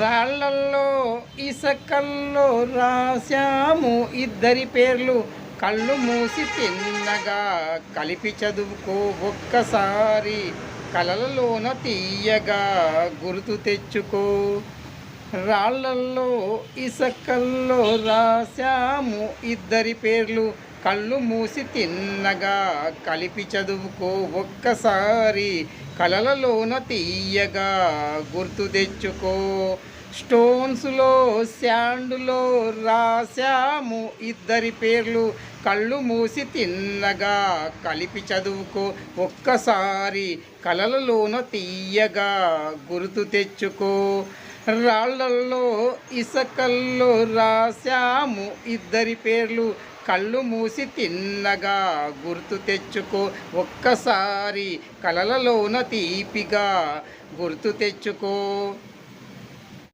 రాళ్ళల్లో ఇసకల్లో రాశాము ఇద్దరి పేర్లు. కళ్ళు మూసి తిన్నగా కలిపి చదువుకో ఒక్కసారి. కలలలోన తీయగా గుర్తు తెచ్చుకో. రాళ్ళల్లో ఇసకల్లో రాశాము ఇద్దరి పేర్లు. కళ్ళు మూసి తిన్నగా కలిపి చదువుకో ఒక్కసారి కలలలోన తీయగా గుర్తు తెచ్చుకో. స్టోన్స్లో శాండ్లో రాశాము ఇద్దరి పేర్లు. కళ్ళు మూసి తిన్నగా కలిపి చదువుకో. ఒక్కసారి కలలలోన తీయగా గుర్తు తెచ్చుకో. రాళ్ళల్లో ఇసకల్లో రాశాము ఇద్దరి పేర్లు. కళ్ళు మూసి తిన్నగా గుర్తు తెచ్చుకో ఒక్కసారి కలలలోన తీపిగా గుర్తు తెచ్చుకో.